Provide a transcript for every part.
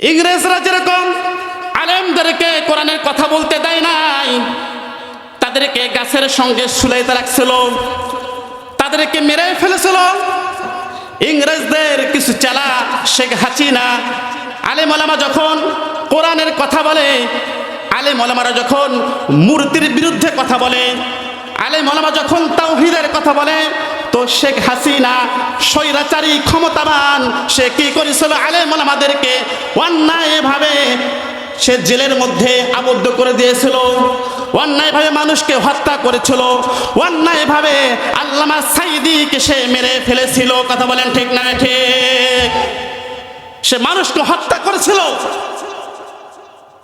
ইংরেজরা যেরকম আলেমদেরকে কোরআনের কথা বলতে দেয় নাই, তাদেরকে গাছের সঙ্গে সুলাইতে রাখছিল, তাদেরকে মেরে ফেলেছিল। ইংরেজদের কিছু চালা শেখ হাসিনা, আলেম ওলামা যখন কোরআনের কথা বলে, আলেম ওলামারা যখন মূর্তির বিরুদ্ধে কথা বলে, আলেম ওলামা যখন তাওহিদের কথা বলে তো শেখ হাসিনা স্বৈরাচারী, ক্ষমতাবান, সে কি করেছিল? আলেম ওলামাদেরকে অন্যায়ভাবে সে জেলের মধ্যে আবদ্ধ করে দিয়েছিল। অন্যায়ভাবে মানুষকে হত্যা করেছিল। অন্যায়ভাবে আল্লামা সাইদিকে সে মেরে ফেলেছিল। কথা বলেন ঠিক না ঠিক? সে মানুষকে হত্যা করেছিল।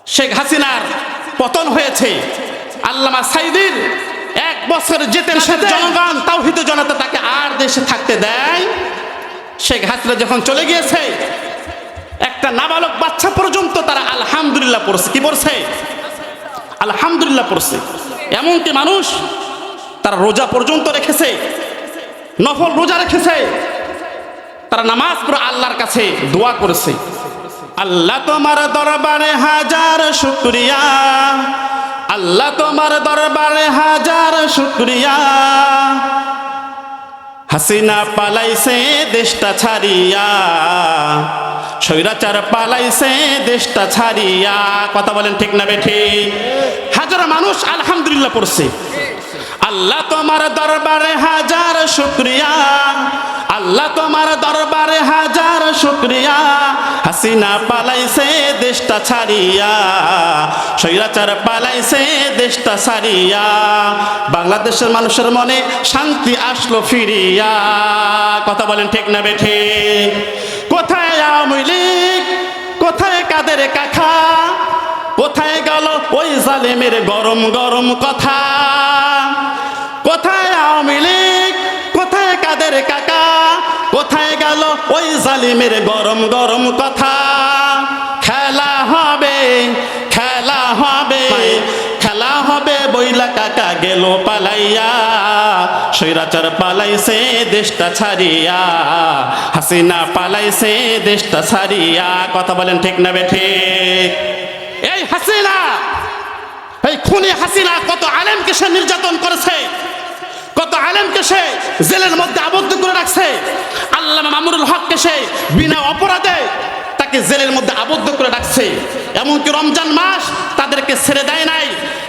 শেখ হাসিনার পতন হয়েছে। আল্লামা সাইদির বছর যেতেন সে জনগণ তাওহিদ জনতা তাকে আর দেশে থাকতে দেয়। শেখ হাসিনা যখন চলে গিয়েছে একটা নাবালক বাচ্চা পর্যন্ত তারা আলহামদুলিল্লাহ পড়ছে। কি পড়ছে? আলহামদুলিল্লাহ পড়ছে। এমনকি মানুষ তারা রোজা পর্যন্ত রেখেছে নফল রোজা রেখেছে। তারা নামাজ পড়ে আল্লাহর কাছে দোয়া করেছে। আল্লাহ তোমার দরবারে হাজার শুক্রিয়া। আল্লাহ তোমার দরবারে হাজার শুক্রিয়া। হাসিনা পালাইছে দেশটা ছাড়িয়া। স্বৈরাচার পালাইছে দেশটা ছাড়িয়া। কথা বলেন ঠিক না বেঠি? হাজার মানুষ আলহামদুলিল্লাহ পড়ছে। আল্লাহ তোমার দরবারে হাজার শুক্রিয়া। আল্লাহ তোমার দরবারে হাজার শুক্রিয়া। হাসিনা পালাইছে, দেশটা ছাড়িয়া। স্বৈরাচার পালাইছে, দেশটা ছাড়িয়া। বাংলাদেশের মানুষের মনে শান্তি আসলো ফিরিয়া। কথা বলেন ঠিক না বেঠে? কোথায় আওয়ামী লীগ? কোথায় কাদের কাখা? কোথায় গেল ওই জালেমের গরম গরম কথা? কোথায় আওয়ামী লীগ? কোথায় কাদের কাকা? কোথায় গেল ওই জালিমের গরম গরম কথা? খেলা হবে খেলা হবে খেলা হবে, বইলা কাকা গেল পালাইয়া। সৈরাচার পালাইছে দেশটা ছাড়িয়া। হাসিনা পালাইছে দেশটা ছাড়িয়া। কথা বলেন ঠিক না বেঠে? এই হাসিনা, এই খুনি হাসিনা কত আলেমকে সে নির্যাতন করেছে? কত আলেমকে সে জেলের মধ্যে আবদ্ধ করে রাখছে? আল্লাহ মামুরুল হককে সে বিনা অপরাধে তাকে জেলের মধ্যে আবদ্ধ করে রাখছে? এমনকি রমজান মাস তাদেরকে ছেড়ে দেয় নাই,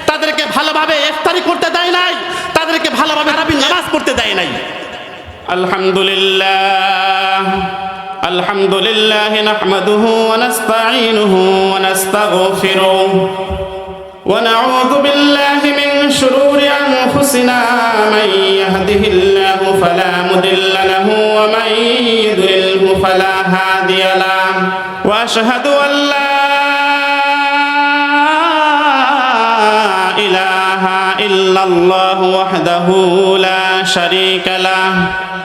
তাদেরকে ভালোভাবে ইফতারি করতে দেয় নাই, তাদেরকে ভালোভাবে আরবি নামাজ পড়তে দেয় নাই। আলহামদুলিল্লাহ আলহামদুলিল্লাহ নাহমাদুহু ওয়া নাস্তাইনুহু ওয়া নাস্তাগফিরুহু। ونعوذ بالله من شرور أنفسنا. من يهده الله فلا مضل له ومن يضلله فلا هادي له. وأشهد أن لا إله إلا الله وحده لا شريك له.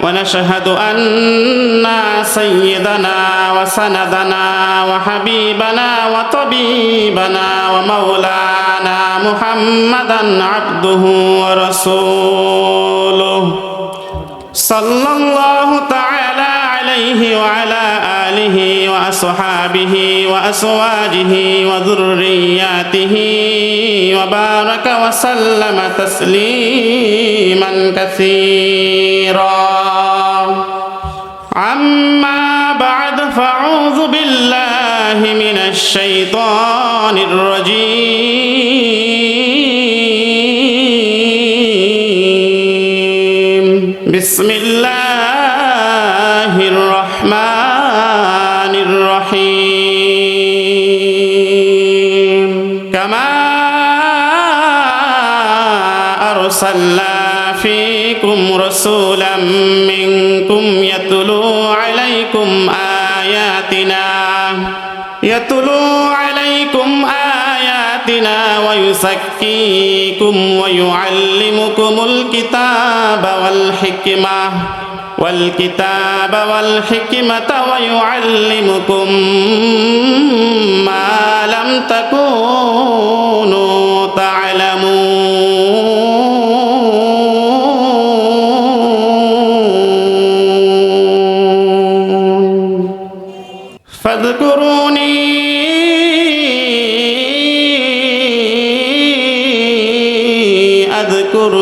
ونشهد أن سيدنا وسندنا وحبيبنا وطبيبنا ومولانا محمدا عبده ورسوله. صلى الله تعالى عليه وعلى آله وأصحابه وأزواجه وذرياته وبارك وسلم تسليما كثيرا. فاعوذ بالله من الشيطان الرجيم. بسم الله الرحمن الرحيم. كما أرسلنا فيكم رسولا ويزكيكم ويعلمكم الكتاب والحكمة والكتاب والحكمة ويعلمكم ما لم تكونوا تعلمون.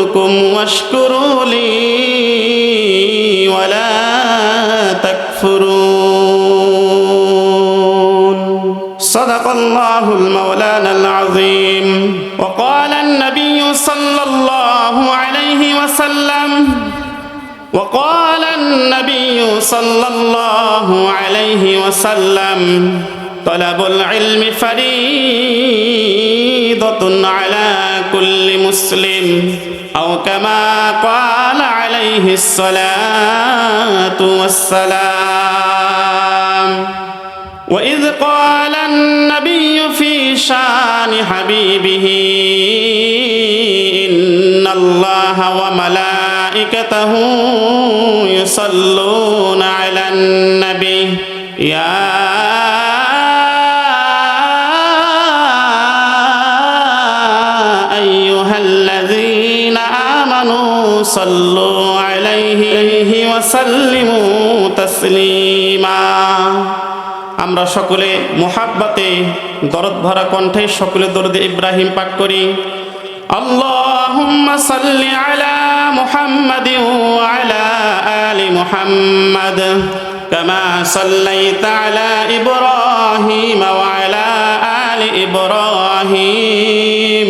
أذكركم واشكروا لي ولا تكفرون صدق الله المولانا العظيم وقال النبي صلى الله عليه وسلم وقال النبي صلى الله عليه وسلم طلب العلم فريضة على كل مسلم أو كما قال عليه الصلاة والسلام. وإذ قال النبي في شان حبيبه إن الله وملائكته يصلون على النبي صلوا عليه وسلموا تسليما আমরা সকলে মোহাব্বাতে দরদ ভরা কণ্ঠে সকলে দরদে ইব্রাহিম পাক করি। আল্লাহুম্মা সাল্লি আলা মুহাম্মাদিন ওয়া আলা আলি মুহাম্মাদ, কামা সাল্লাইতা আলা ইব্রাহিম ওয়া আলা আলি ইব্রাহিম।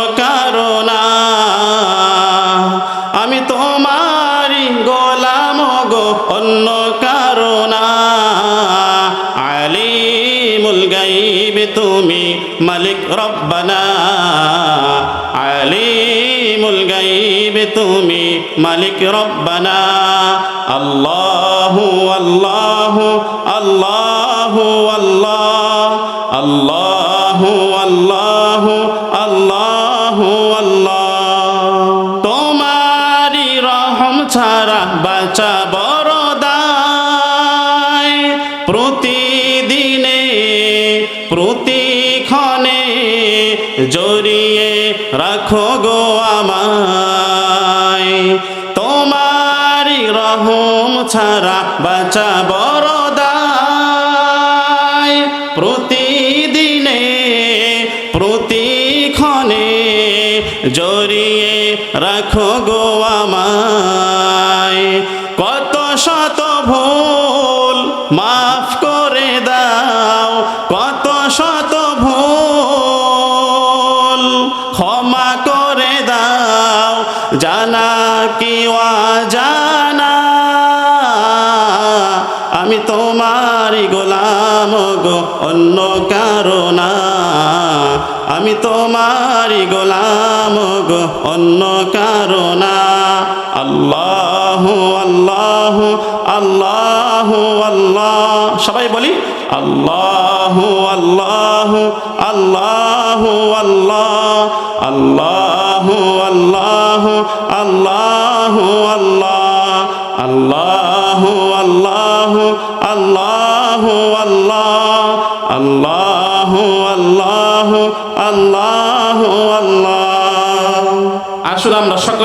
রব্বানা? আল্লাহু আল্লাহু আল্লাহু। আল্লাহ আল্লাহু আল্লাহু। বাঁচা বড় দায় প্রতিদিনে, প্রতিক্ষণে জড়িয়ে রাখো গো আমায়। কত শত ভুল মাফ করে দাও, কত শত ভুল ক্ষমা করে দাও। জানা কি জানা আমি তোমারই গোলাম গো, অন্য কারও না। আমি তোমারই গোলাম গো, অন্য কারও না। আল্লাহ আল্লাহ আল্লাহ আল্লাহ। সবাই বলি, আল্লাহ আল্লাহ আল্লাহ আল্লাহ। আল্লাহ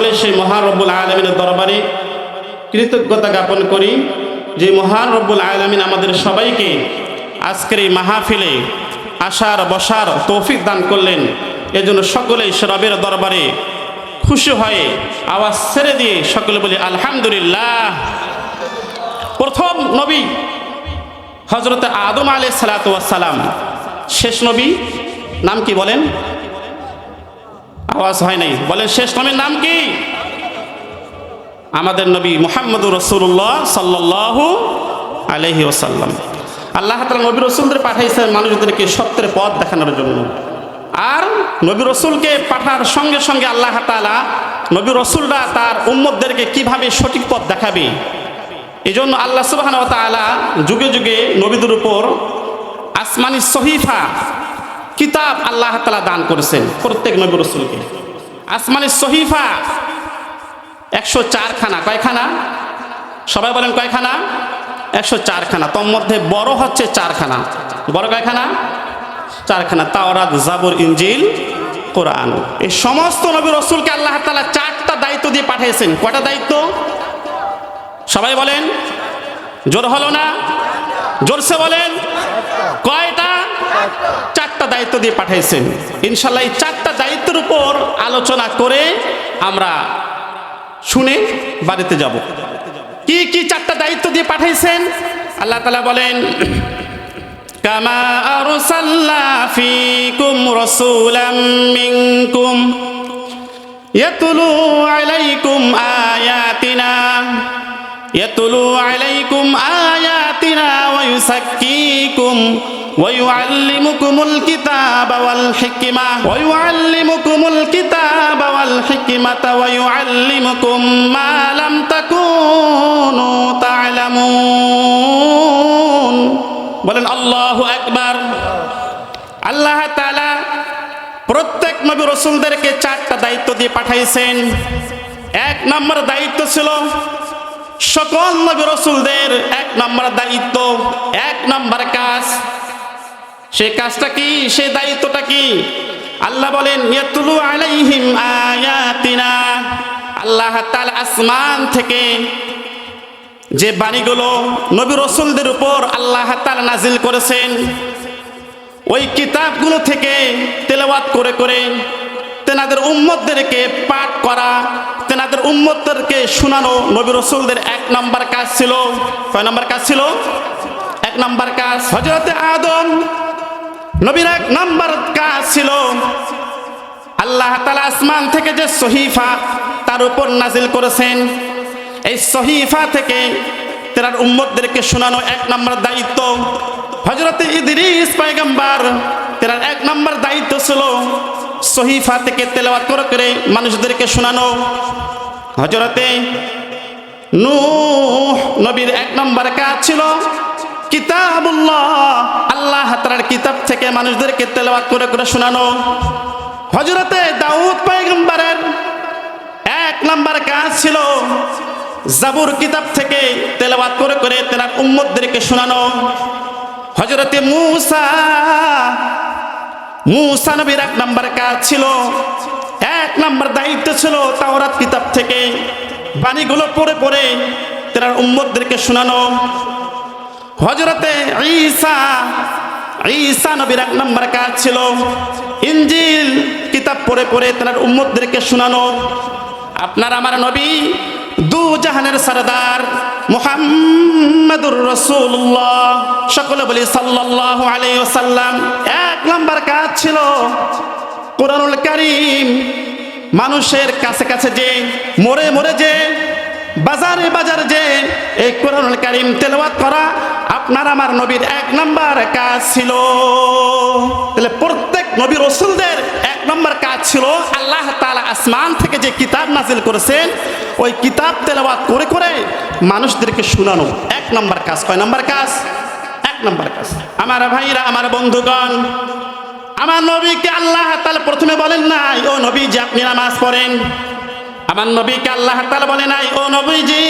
সকলে সেই মহান রব্বুল আলমিনের দরবারে কৃতজ্ঞতা জ্ঞাপন করি যে মহান রব্বুল আলমিন আমাদের সবাইকে আজকের এই মাহফিলে আসার, বসার তৌফিক দান করলেন। এজন্য সকলেই সে রবের দরবারে খুশি হয়ে আওয়াজ ছেড়ে দিয়ে সকলে বলি, আলহামদুলিল্লাহ। প্রথম নবী হজরত আদম আলাই সালাতাম শেষ নবী নাম কি বলেন? আওয়াজ হয় নাই। বলেন শেষ নবীর নাম কি? আমাদের নবী মুহাম্মদুর রসুল্লাহ সাল্লাহ আলহি ওসাল্লাম আল্লাহ তালা নবী রসুলদের পাঠাইছেন মানুষদেরকে সত্যের পথ দেখানোর জন্য। আর নবী রসুলকে পাঠার সঙ্গে সঙ্গে আল্লাহ তালা নবী রসুলরা তার উম্মতদেরকে কীভাবে সঠিক পথ দেখাবে এই জন্য আল্লাহ সুবাহ যুগে যুগে নবীদের উপর আসমানি সহিফা কিতাব আল্লাহ তালা দান করেছেন প্রত্যেক নবী রসুলকে। আসমানি সহিফা একশো চারখানা। কয়খানা? সবাই বলেন কয়খানা? একশো চারখানা। তোর মধ্যে বড় হচ্ছে চারখানা। বড় কয়খানা? চারখানা। তাওরাত, জাবর ইঞ্জিল কোরআন। এই সমস্ত নবী রসুলকে আল্লাহ তালা চারটা দায়িত্ব দিয়ে পাঠিয়েছেন। কটা দায়িত্ব? সবাই বলেন? জোর হলো না? জোরসে বলেন, কয়টা? চারটা দায়িত্ব দিয়ে পাঠিয়েছেন ইনশাল্লাহ এই চারটা দায়িত্বের উপর আলোচনা করে আমরা শুনে বাড়িতে যাব। কি কি চারটা দায়িত্ব দিয়ে পাঠাইছেন? আল্লাহ তালা বলেন, কামা ইয়াতলু আলাইকুম আয়াতিনা ওয়া ইউসাক্কিকুম ويعلمكم الكتاب والحكمة ويعلمكم الكتاب والحكمة ويعلمكم ما لم تكونوا تعلمون বলেন আল্লাহু আকবার আল্লাহ তাআলা প্রত্যেক নবী রসুলদেরকে চারটা দায়িত্ব দিয়ে পাঠাইছেন এক নম্বর দায়িত্ব ছিল সকল নবী রসুলদের এক নম্বর দায়িত্ব, এক নম্বর কাজ। সে কাজটা কি? সে দায়িত্বটা কি? আল্লাহ বলেন, ইয়াতুলু আলাইহিম আয়াতিনা। আল্লাহ তাআলা আসমান থেকে যে বাণীগুলো নবী রসুলদের উপর আল্লাহ তাআলা নাজিল করেছেন, ওই কিতাবগুলো থেকে তেলাওয়াত করে করে তেনাদের উম্মতদেরকে পাঠ করা তেনাদের উম্মতদেরকে শোনানো নবী রসুলদের এক নম্বর কাজ ছিল। কয় নম্বর কাজ ছিল? এক নম্বর কাজ হজরতে আদম নবীর এক নম্বর কাজ ছিল। আল্লাহ তালা আসমান থেকে যে সহিফা তার উপর নাজিল করেছেন। এই সহিফা থেকে তেনার উম্মতদেরকে শোনানো এক নম্বর দায়িত্ব। হজরতে ইদরিস পায়গাম্বার তেনার এক নম্বর দায়িত্ব ছিল সহিফা থেকে তেলাওয়াত করে করে মানুষদেরকে শোনানো। হজরতে নূহ নবীর এক নম্বর কাজ ছিল কিতাবুল্লাহ, আল্লাহ তাআলার কিতাব থেকে মানুষদেরকে তেলাওয়াত করে করে শোনানো। হজরতে দাউদ পয়গম্বরের এক নম্বর কাজ ছিল জাবুর কিতাব থেকে তেলাওয়াত করে করে তেনার উম্মতদেরকে শোনানো। হজরতে মুসা মুসা নবীর এক নম্বর কাজ ছিল। এক নম্বর দায়িত্ব ছিল তাওরাত কিতাব থেকে। বাণীগুলো পড়ে পড়ে তেনার উম্মতদেরকে শোনানো। হজরতে ঈসা ঈসা নবীর এক নম্বর কাজ ছিল। ইঞ্জিল কিতাব পড়ে পড়ে তেনার উম্মতদেরকে শোনানো। আপনার আমার নবী দু জাহানের সরদার মুহাম্মাদুর রসুল্লাহ সকলে বলি সাল্লাল্লাহু আলাইহি ওয়াসাল্লাম। এক নম্বর কাজ ছিল কোরআনুল কারীম। মানুষের কাছে কাছে যে, মরে মরে যে, বাজারে বাজারে যে, এই কোরআনুল কারীম তেলাওয়াত করা আপনার আমার নবীর এক নম্বর কাজ ছিল। তাহলে প্রত্যেক নবী রসুলদের এক নম্বর কাজ ছিল, আল্লাহ তাআলা আসমান থেকে যে কিতাব নাজিল করেছেন, ওই কিতাব তেলাওয়াত করে করে মানুষদেরকে শোনানো। এক নম্বর কাজ। কয় নম্বর কাজ? এক নম্বর কাজ। আমার ভাইরা, আমার বন্ধুগণ, আমার নবীকে আল্লাহ তাআলা প্রথমে বলেন নাই, ও নবী যে আপনি নামাজ পড়েন। আমার নবীকে আল্লাহ তাআলা বলে নাই, ও নবীজি,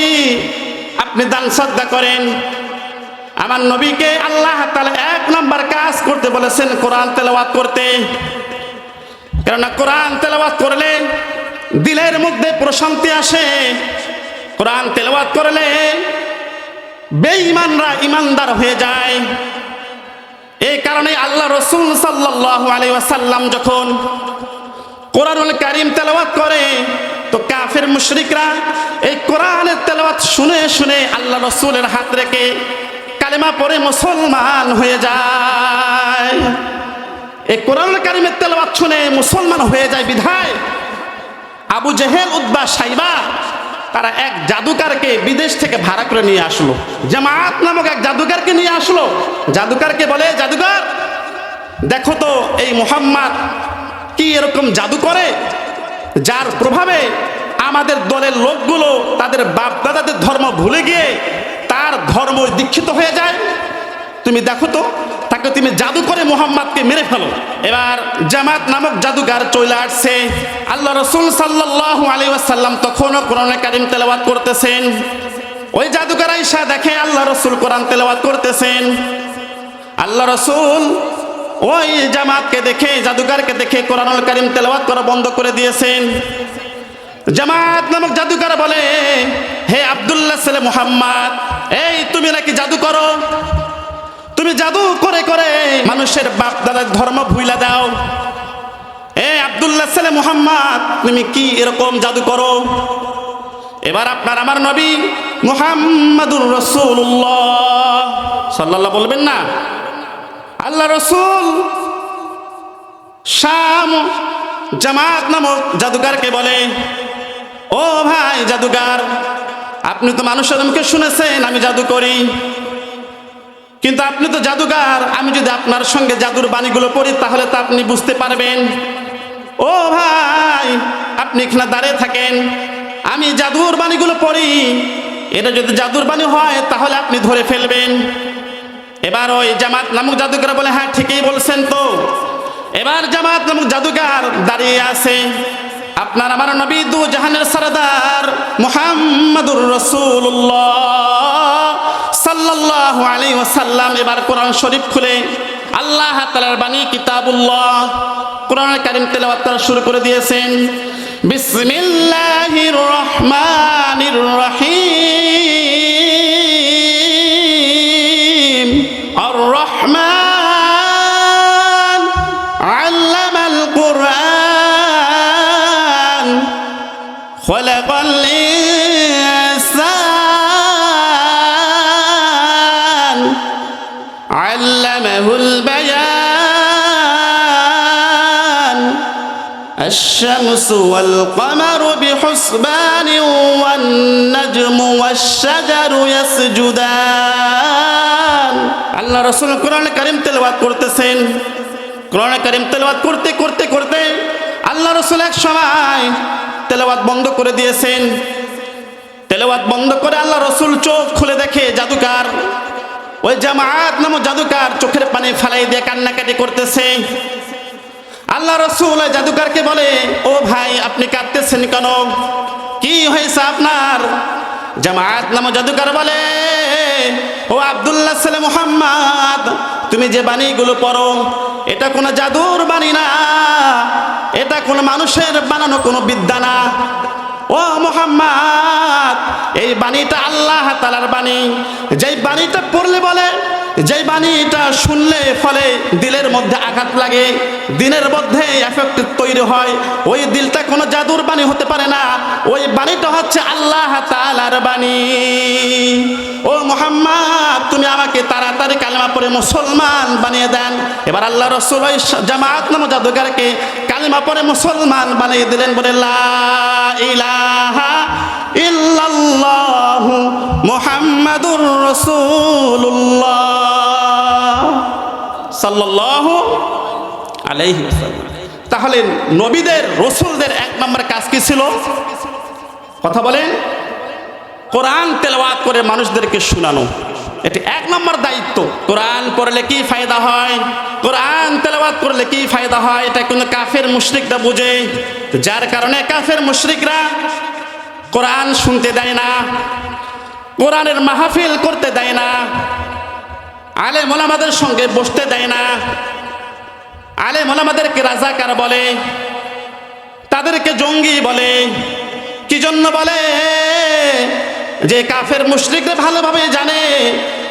আপনি দান শ্রদ্ধা করেন। আমার নবীকে আল্লাহ তাআলা এক নম্বর কাজ করতে বলেছেন, কোরআন তেলাওয়াত করতে। কেননা কোরআন তেলাওয়াত করলে দিলের মধ্যে প্রশান্তি আসে। কোরআন তেলাওয়াত করলে বেঈমানরা ইমানদার হয়ে যায়। এই কারণে আল্লাহ রসুল সাল্লাল্লাহু আলাইহি ওয়াসাল্লাম যখন কোরআনুল কারীম তেলাওয়াত করে, তো কাফের মুশরিকরা এই কোরআনের তেলাওয়াত শুনে শুনে আল্লাহ রসুলের হাত রেখে কালেমা পড়ে মুসলমান হয়ে যায়। এই কোরআন কারিমের তেলাওয়াত শুনে মুসলমান হয়ে যায় বিধায়। আবু জেহেল উদ্বা সাইবা, তারা এক জাদুকারকে বিদেশ থেকে ভাড়া করে নিয়ে আসলো। জামাত নামক এক জাদুকারকে নিয়ে আসলো। জাদুকারকে বলে, জাদুকর, দেখো তো এই মোহাম্মদ কি এরকম জাদু করে, যার প্রভাবে আমাদের দলের লোকগুলো তাদের বাপ দাদাদের ধর্ম ভুলে গিয়ে তার ধর্ম দীক্ষিত হয়ে যায়। তুমি দেখো তো তাকে তুমি জাদু করে মোহাম্মদকে মেরে ফেলো। এবার জামাত নামক জাদুগার চলে আসছে। আল্লাহ রসুল সাল্লাহ আলী ওয়াসাল্লাম তখনও কোরআনে কারিম তেলাওয়াত করতেছেন। ওই জাদুগার আইসা দেখে আল্লাহ রসুল কোরআন তেলাওয়াত করতেছেন। আল্লাহ রসুল ওই জামাতকে দেখে জাদুগারকে দেখে কোরআনুল কারিম তেলাওয়াত করা বন্ধ করে দিয়েছেন। জামাত নামক জাদুকর বলে, হে আব্দুল্লাহ ছেলে মুহাম্মদ, এই তুমি নাকি জাদু করো? তুমি জাদু করে করে, মানুষের বাপ দাদার ধর্ম ভুইলা দাও। এ আব্দুল্লাহ ছেলে মুহাম্মদ, তুমি কি এরকম জাদু করো? এবার আপনার আমার নবী মুহাম্মাদুর রসুল্লাহ সাল্লাল্লাহ বলবেন না? আল্লাহ রসুল শাম জামাত নামক জাদুকারকে বলে, ও ভাই জাদুকার আপনি তো মানুষের মুখে শুনেছেন, আমি জাদু করি। কিন্তু আপনি তো জাদুগার, আমি যদি আপনার সঙ্গে জাদুর বাণীগুলো পড়ি, তাহলে তো আপনি বুঝতে পারবেন। ও ভাই, আপনি এখানে দাঁড়িয়ে থাকেন। আমি জাদুর বাণীগুলো পড়ি। এটা যদি জাদুর বাণী হয়, তাহলে আপনি ধরে ফেলবেন। এবার ওই জামাত নামক জাদুকার বলে হ্যাঁ ঠিকই বলছেন তো। এবার জামাত নামক জাদুকার দাঁড়িয়ে আছে। আপনার আমার নবী দু জাহানের সরদার মোহাম্মদুর রসুল্লাহ সাল্লাল্লাহু আলাইহি ওয়াসাল্লাম, এবার কোরআন শরীফ খুলে। আল্লাহ তাআলার বাণী কিতাবুল্লাহ, কোরআন কারীম তেলাওয়াত শুরু করে দিয়েছেন। বিসমিল্লাহির রহমানির রহিম। الشمس والقمر بحسبان والنجم والشجر يسجدان আল্লাহ রসুল কোরআন করিম তেলাওয়াত করতেছেন কোরআন করিম তেলাওয়াত করতে করতে করতে আল্লাহ রসুল এক সময় তেলাওয়াত বন্ধ করে দিয়েছেন তেলাওয়াত বন্ধ করে আল্লাহ রসুল চোখ খুলে দেখে জাদুকার ওই জামাত নামক জাদুকার চোখের পানি ফেলাই দিয়ে কান্নাকাটি করতেছে আল্লাহ রসুল জাদুকারকে বলে, ও ভাই, আপনি কাঁদতেছেন কেন? কি হয়েছে আপনার? জামাত নামক জাদুকার বলে, ও আব্দুল্লাহ ছেলে মোহাম্মদ, তুমি যে বাণীগুলো পড়ো, এটা কোনো জাদুর বাণী না। এটা কোনো মানুষের বানানো কোনো বিদ্যা না। ও মোহাম্মদ, এই বাণীটা আল্লাহ তালার বাণী। যেই বাণীটা পড়লে বলে যেই বাণীটা শুনলে ফলে দিলের মধ্যে আঘাত লাগে, দিনের মধ্যে এফেক্ট তৈরি হয়। ওই দিলটা কোনো জাদুর বাণী হতে পারে না। ওই বাণীটা হচ্ছে আল্লাহ তালার বাণী। ও মোহাম্মদ, তুমি আমাকে তাড়াতাড়ি কালেমা পরে মুসলমান বানিয়ে দেন। এবার আল্লাহ রসুল ওই জামাত নাম জাদুগারকে কালেমা পরে মুসলমান বানিয়ে দিলেন বলে, লা ইলাহা ইল্লাল্লাহু মুহাম্মাদুর রাসূলুল্লাহ। সাল্লাল্লাহু আলাইহি ওয়াসাল্লাম। তাহলে নবীদের, রসুলদের এক নম্বর কাজ কি ছিল? কথা বলেন। কোরআন তেলাওয়াত করে মানুষদেরকে শোনানো। এটি এক নম্বর দায়িত্ব। কোরআন পড়লে কি ফায়দা হয়? কোরআন তেলাওয়াত করলে কি ফায়দা হয়? এটা কিন্তু কাফের মুশরিকরা বুঝে। যার কারণে কাফের মুশরিকরা কোরআন শুনতে দেয় না, কোরআনের মাহফিল করতে দেয় না আলে মোলামাদের সঙ্গে বসতে দেয় না আলে মোলামাদেরকে রাজাকার বলে, তাদেরকে জঙ্গি বলে, কি জন্য বলে? যে কাফের মুশরিকরা ভালোভাবে জানে,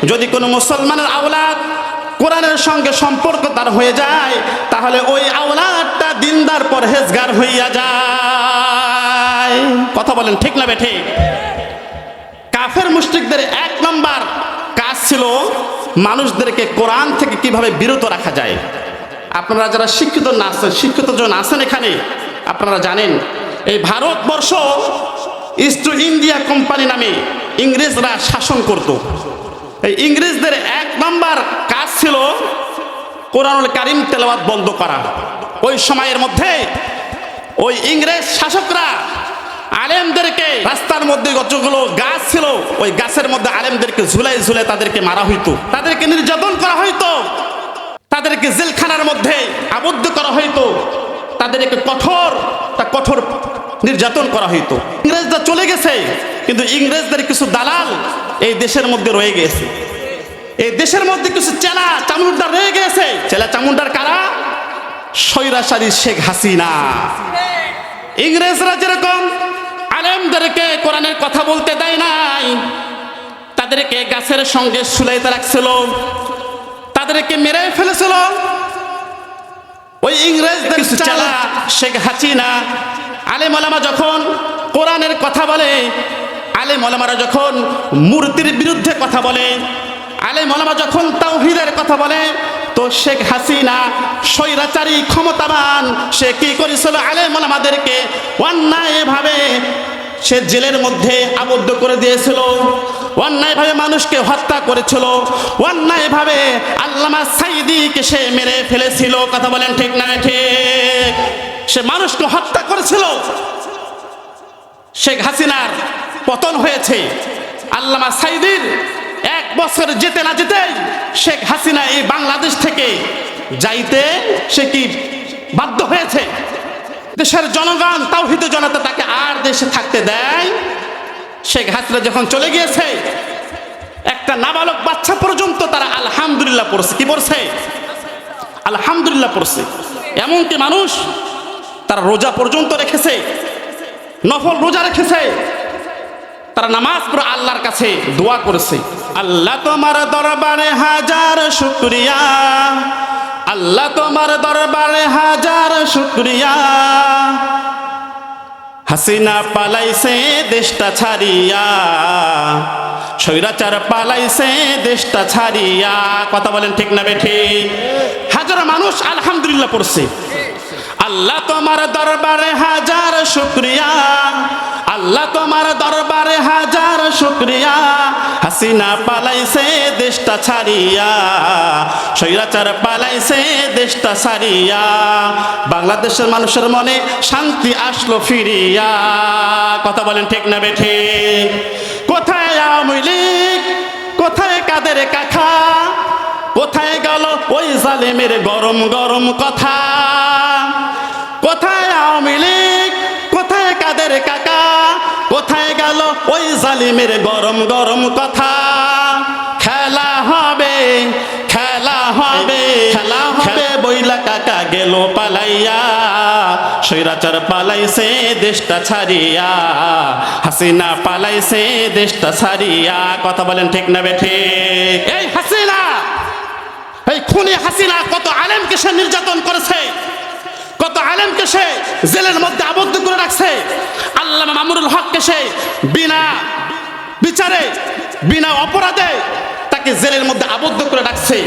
যদি কোনো মুসলমানের আওলাদ কোরআনের সঙ্গে সম্পর্ক তার হয়ে যায়, তাহলে ওই আওলাদটা দিনদার পরহেজগার হইয়া যায়। কথা বলেন, ঠিক না বেঠে কাফের মুশরিকদের এক নম্বর কাজ ছিল মানুষদেরকে কোরআন থেকে কীভাবে বিরত রাখা যায়। আপনারা যারা শিক্ষিত না আছেন, শিক্ষিত জন আছেন এখানে, আপনারা জানেন, এই ভারতবর্ষ ইস্ট ইন্ডিয়া কোম্পানি নামে ইংরেজরা শাসন করত। এই ইংরেজদের এক নম্বর কাজ ছিল কোরআনুল কারিম তেলাওয়াত বন্ধ করা। ওই সময়ের মধ্যে ওই ইংরেজ শাসকরা আলেমদেরকে রাস্তার মধ্যে যতগুলো গাছ ছিল, ওই গাছের মধ্যে আলেমদেরকে ঝুলাই ঝুলাই তাদেরকে মারা হইতো। তাদেরকে নির্যাতন করা হইতো। তাদেরকে জেলখানার মধ্যে আবদ্ধ করা হইতো। তাদেরকে কঠোর, তা কঠোর নির্যাতন করা হইতো। ইংরেজরা চলে গেছে, কিন্তু ইংরেজদের কিছু দালাল এই দেশের মধ্যে রয়ে গেছে। এই দেশের মধ্যে কিছু চেলা চামুন্ডার রয়ে গেছে। চেলা চামুন্ডার কারা? সৈরাসারি শেখ হাসিনা। ইংরেজরা যেরকম আলেমদেরকে কোরআনের কথা বলতে দেয় নাই। তাদেরকে গাছের সঙ্গে সুলাইতে রাখছিল। তাদেরকে মেরে ফেলেছিল। ওই ইংরেজদের চালা শেখ হাসিনা আলেম ওলামা যখন কোরআনের কথা বলে আলেম ওলামারা যখন মূর্তির বিরুদ্ধে কথা বলে আলেম ওলামা যখন তাওহিদের কথা বলে তো শেখ হাসিনা স্বৈরাচারী ক্ষমতাবান, সে কি করেছিল? আলেম ওলামাদেরকে অন্যায়ভাবে সে জেলের মধ্যে আবদ্ধ করে দিয়েছিল অন্যায়ভাবে মানুষকে হত্যা করেছিল অন্যায়ভাবে আল্লামা সাইদিকে সে মেরে ফেলেছিল। কথা বলেন ঠিক না ঠিক? সে মানুষকে হত্যা করেছিল। শেখ হাসিনার পতন হয়েছে। আল্লামা সাইদির বছর যেতে না যেতেই শেখ হাসিনা এই বাংলাদেশ থেকে যাইতে সে কি বাধ্য হয়েছে? দেশের জনগণ, তাওহিদ জনতা তাকে আর দেশে থাকতে দেয়। শেখ হাসিনা যখন চলে গিয়েছে, একটা নাবালক বাচ্চা পর্যন্ত তারা আলহামদুলিল্লাহ পড়ছে। কি পড়ছে? আলহামদুলিল্লাহ পড়ছে। এমনকি মানুষ তারা রোজা পর্যন্ত রেখেছে, নফল রোজা রেখেছে তারা নামাজ পড়ে আল্লাহর কাছে দোয়া করেছে। আল্লাহ তোমার দরবারে হাজার শুক্রিয়া। আল্লাহ তোমার দরবারে হাজার শুক্রিয়া। হাসিনা পালাইছে দেশটা ছাড়িয়া। স্বৈরাচার পালাইছে দেশটা ছাড়িয়া। কথা বলেন ঠিক না বেঠি? হাজার মানুষ আলহামদুলিল্লাহ পড়ছে। আল্লাহ তোমার দরবারে হাজার শুক্রিয়া। আল্লাহ তোমার দরবারে হাজার শুক্রিয়া। হাসিনা পালাইছে দেশটা ছাড়িয়া। স্বৈরাচার পালাইছে দেশটা ছাড়িয়া। বাংলাদেশের মানুষের মনে শান্তি আসলো ফিরিয়া। কথা বলেন ঠিক না বেঠে? কোথায় আওয়ামী লীগ? কোথায় কাদের কাখা? কোথায় গেল ওই জালেমের গরম গরম কথা? কোথায় আওয়ামী লীগ? কোথায় কাদের কাকা? কোথায় গেল ওই জালিমের গরম গরম কথা? খেলা হবে খেলা হবে খেলা হবে। বইলা কাকা গেল পালাইয়া সৈরাচার পালাইছে দেশটা ছাড়িয়া। হাসিনা পালাইছে দেশটা ছাড়িয়া। কথা বলেন ঠিক না বেঠে? এই হাসিনা! এই খুনি হাসিনা কত আলেমকে সে নির্যাতন করেছে। আলেমকে সে জেলের মধ্যে আবদ্ধ করে রাখছে। আল্লামা মামুরুল হককে সে বিনা বিচারে, বিনা অপরাধে তাকে জেলের মধ্যে আবদ্ধ করে রাখছে।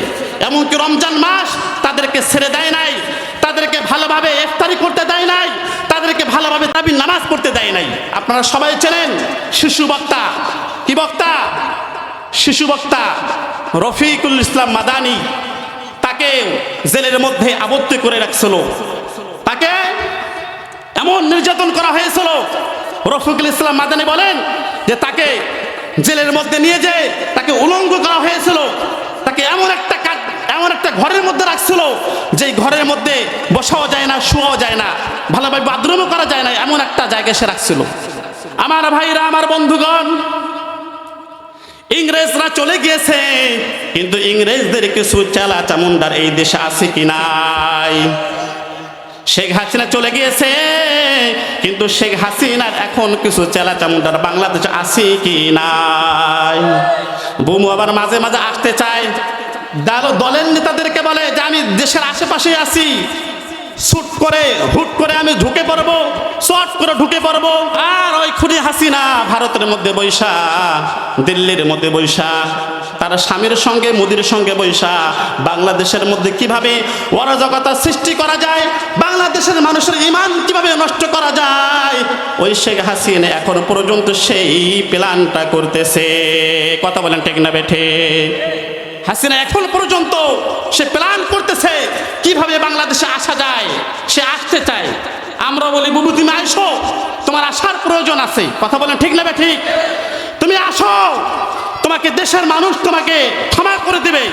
এমনকি রমজান মাস তাদেরকে ছেড়ে দেয় নাই, তাদেরকে ভালোভাবে ইফতারি করতে দেয় নাই, তাদেরকে ভালোভাবে তাবি নামাজ পড়তে দেয় নাই। আপনারা সবাই চেনেন শিশু বক্তা। কি বক্তা? শিশু বক্তা রফিকুল ইসলাম মাদানি। তাকে জেলের মধ্যে আবদ্ধ করে রাখছিল। তাকে এমন নির্যাতন করা হয়েছিল। রফিকুল ইসলাম মাদানি বলেন যে তাকে জেলের মধ্যে নিয়ে যে তাকে উলঙ্গ করা হয়েছিল। তাকে এমন একটা কাট এমন একটা ঘরের মধ্যে রাখছিল যে ঘরের মধ্যে বসাও যায় না, শোয়াও যায় না, ভালোভাবে বাথরুমও করা যায় না, এমন একটা জায়গায় সে রাখছিল। আমার ভাইরা, আমার বন্ধুগণ, ইংরেজরা চলে গিয়েছে, কিন্তু ইংরেজদের কিছু চালা চামুন্ডার এই দেশে আছে কি নাই? শেখ হাসিনা চলে গিয়েছে, কিন্তু শেখ হাসিনার এখন কিছু চেলা চামুন্ডার বাংলাদেশে আসি কি নাই? বুমু আবার মাঝে মাঝে আসতে চায়। দল- দলের নেতাদেরকে বলে যে, আমি দেশের আশেপাশে আছি। শুট করে, হুট করে আমি ঢুকে পড়ব শর্ট করে ঢুকে পড়ব। আর ওই খুনি হাসিনা ভারতের মধ্যে বৈশা, দিল্লির মধ্যে বৈশা, তার স্বামীর সঙ্গে, মোদির সঙ্গে বৈশা। বাংলাদেশের মধ্যে কীভাবে অরাজকতা সৃষ্টি করা যায়, বাংলাদেশের মানুষের ইমান কীভাবে নষ্ট করা যায়, ওই শেখ হাসিনা এখনও পর্যন্ত সেই প্ল্যানটা করতেছে। কথা বলেন ঠিক না বেঠে হাসিনা এখন পর্যন্ত সে প্ল্যান করতেছে কীভাবে বাংলাদেশে আসা যায়, সে আসতে চায়। আমরা বলি, বুবু, তুমি আসো। তোমার আসার প্রয়োজন আছে। কথা বলেন ঠিক না ঠিক? তুমি আসো। তোমাকে দেশের মানুষ তোমাকে ক্ষমা করে দেবে।